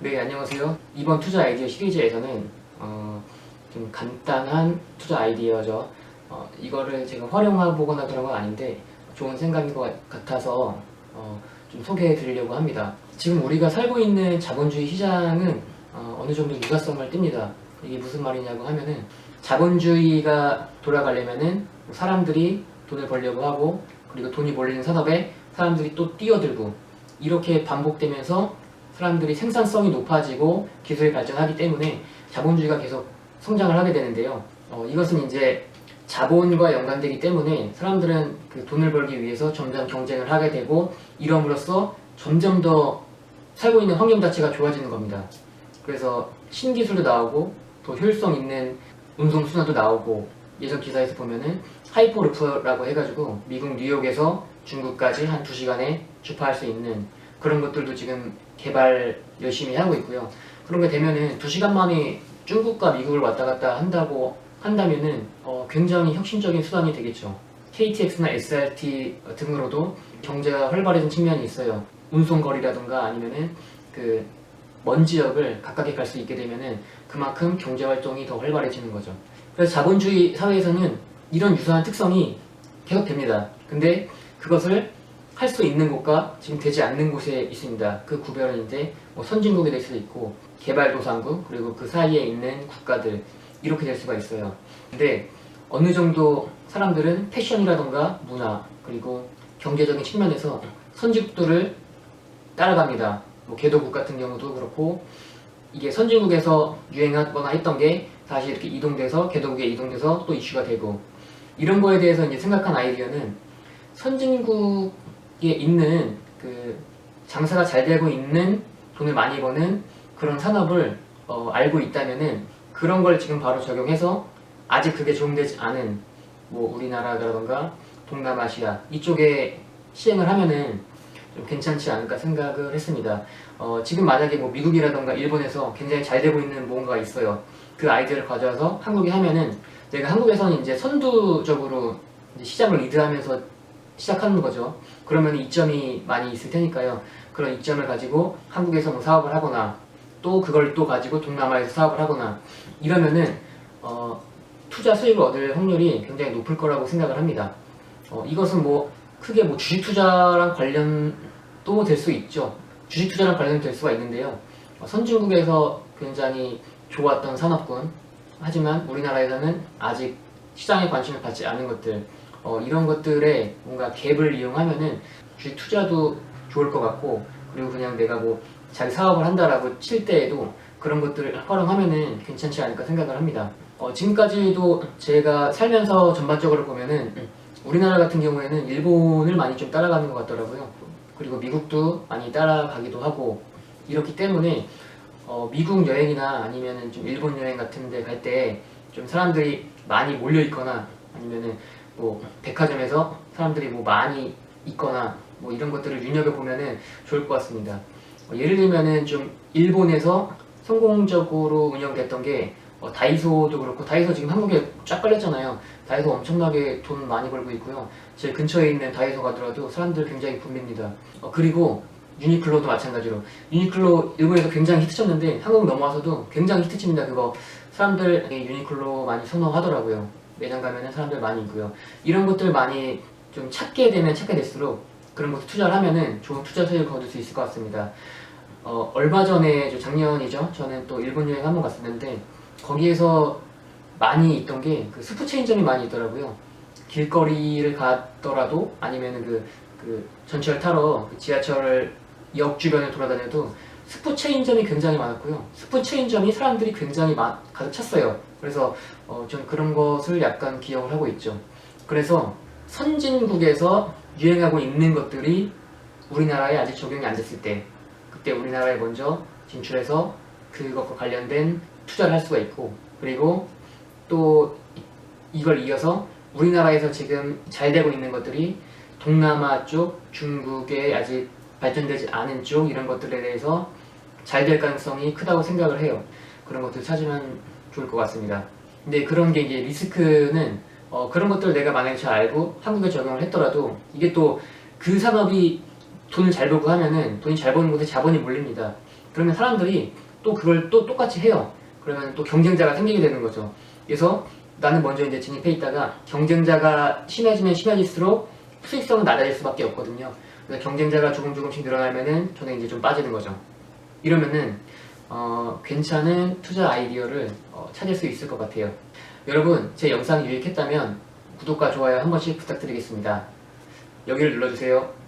네, 안녕하세요. 이번 투자 아이디어 시리즈에서는 어, 좀 간단한 투자 아이디어죠. 어, 이거를 제가 활용해보거나 그런 건 아닌데 좋은 생각인 것 같- 같아서 어, 좀 소개해 드리려고 합니다. 지금 우리가 살고 있는 자본주의 시장은 어, 어느 정도 유사성을 띱니다. 이게 무슨 말이냐고 하면은 자본주의가 돌아가려면은 사람들이 돈을 벌려고 하고 그리고 돈이 몰리는 산업에 사람들이 또 뛰어들고 이렇게 반복되면서 사람들이 생산성이 높아지고 기술이 발전하기 때문에 자본주의가 계속 성장을 하게 되는데요. 어, 이것은 이제 자본과 연관되기 때문에 사람들은 그 돈을 벌기 위해서 점점 경쟁을 하게 되고 이럼으로써 점점 더 살고 있는 환경 자체가 좋아지는 겁니다. 그래서 신기술도 나오고 더 효율성 있는 운송 수단도 나오고 예전 기사에서 보면은 하이퍼루프라고 해가지고 미국 뉴욕에서 중국까지 한 2시간에 주파할 수 있는 그런 것들도 지금 개발 열심히 하고 있고요. 그런 게 되면은 2시간 만에 중국과 미국을 왔다 갔다 한다고 한다면은 어, 굉장히 혁신적인 수단이 되겠죠. KTX나 SRT 등으로도 경제가 활발해진 측면이 있어요. 운송 거리라든가 아니면은 그 먼 지역을 가깝게 갈 수 있게 되면은 그만큼 경제 활동이 더 활발해지는 거죠. 그래서 자본주의 사회에서는 이런 유사한 특성이 계속됩니다. 근데 그것을 할 수 있는 곳과 지금 되지 않는 곳에 있습니다. 그 구별은 이제 뭐 선진국이 될 수도 있고 개발도상국 그리고 그 사이에 있는 국가들 이렇게 될 수가 있어요. 근데 어느 정도 사람들은 패션이라던가 문화 그리고 경제적인 측면에서 선진국들을 따라갑니다. 뭐 개도국 같은 경우도 그렇고 이게 선진국에서 유행하거나 했던 게 다시 이렇게 이동돼서 개도국에 이동돼서 또 이슈가 되고 이런 거에 대해서 이제 생각한 아이디어는 선진국에 있는 그 장사가 잘 되고 있는 돈을 많이 버는 그런 산업을 어, 알고 있다면은 그런 걸 지금 바로 적용해서 아직 그게 적용되지 않은 뭐 우리나라라던가 동남아시아 이쪽에 시행을 하면은 좀 괜찮지 않을까 생각을 했습니다. 어, 지금 만약에 뭐 미국이라던가 일본에서 굉장히 잘 되고 있는 뭔가가 있어요. 그 아이디어를 가져와서 한국에 하면은 내가 한국에서는 이제 선두적으로 이제 시장을 리드하면서 시작하는 거죠. 그러면 이점이 많이 있을 테니까요. 그런 이점을 가지고 한국에서 뭐 사업을 하거나 또 그걸 또 가지고 동남아에서 사업을 하거나 이러면은 어, 투자 수익을 얻을 확률이 굉장히 높을 거라고 생각을 합니다. 어, 이것은 뭐 크게 뭐 주식 투자랑 관련도 될 수 있죠. 주식 투자랑 관련될 수가 있는데요. 어, 선진국에서 굉장히 좋았던 산업군 하지만 우리나라에서는 아직 시장에 관심을 받지 않은 것들 어, 이런 것들에 뭔가 갭을 이용하면은 주식 투자도 좋을 것 같고 그리고 그냥 내가 뭐 자기 사업을 한다라고 칠 때에도 그런 것들을 활용하면은 괜찮지 않을까 생각을 합니다. 어, 지금까지도 제가 살면서 전반적으로 보면은 우리나라 같은 경우에는 일본을 많이 좀 따라가는 것 같더라고요. 그리고 미국도 많이 따라가기도 하고 이렇기 때문에 어, 미국 여행이나 아니면은 좀 일본 여행 같은 데 갈 때 좀 사람들이 많이 몰려 있거나 아니면은 뭐 백화점에서 사람들이 뭐 많이 있거나 뭐 이런 것들을 눈여겨 보면은 좋을 것 같습니다. 어, 예를 들면은 좀 일본에서 성공적으로 운영됐던 게 어, 다이소도 그렇고 다이소 지금 한국에 쫙 깔렸잖아요. 다이소 엄청나게 돈 많이 벌고 있고요. 제 근처에 있는 다이소 가더라도 사람들 굉장히 붐빕니다. 어, 그리고 유니클로도 마찬가지로 유니클로 일본에서 굉장히 히트쳤는데 한국 넘어와서도 굉장히 히트칩니다. 그거 사람들 유니클로 많이 선호하더라고요. 매장 가면은 사람들 많이 있고요. 이런 것들 많이 좀 찾게 되면 찾게 될수록 그런 것도 투자를 하면은 좋은 투자 수익을 거둘 수 있을 것 같습니다. 어, 얼마 전에 저 작년이죠. 저는 또 일본 여행 한번 갔었는데 거기에서 많이 있던 게 그 스프 체인점이 많이 있더라고요. 길거리를 갔더라도 아니면은 그, 그 전철 타러 그 지하철 역 주변을 돌아다녀도 스프 체인점이 굉장히 많았고요. 스프 체인점이 사람들이 굉장히 많, 가득 찼어요. 그래서 어, 전 그런 것을 약간 기억을 하고 있죠. 그래서 선진국에서 유행하고 있는 것들이 우리나라에 아직 적용이 안 됐을 때 그때 우리나라에 먼저 진출해서 그것과 관련된 투자를 할 수가 있고 그리고 또 이- 이걸 이어서 우리나라에서 지금 잘 되고 있는 것들이 동남아 쪽, 중국에 아직 발전되지 않은 쪽 이런 것들에 대해서 잘 될 가능성이 크다고 생각을 해요. 그런 것들 찾으면 좋을 것 같습니다. 근데 그런 게 이제 리스크는 어, 그런 것들 내가 만약에 잘 알고 한국에 적용을 했더라도 이게 또 그 산업이 돈을 잘 벌고 하면은 돈이 잘 버는 곳에 자본이 몰립니다. 그러면 사람들이 또 그걸 또 똑같이 해요. 그러면 또 경쟁자가 생기게 되는 거죠. 그래서 나는 먼저 이제 진입해 있다가 경쟁자가 심해지면 심해질수록 수익성은 낮아질 수밖에 없거든요. 그래서 경쟁자가 조금 조금씩 늘어나면은 저는 이제 좀 빠지는 거죠. 이러면은 어, 괜찮은 투자 아이디어를 어, 찾을 수 있을 것 같아요. 여러분 제 영상이 유익했다면 구독과 좋아요 한 번씩 부탁드리겠습니다. 여기를 눌러주세요.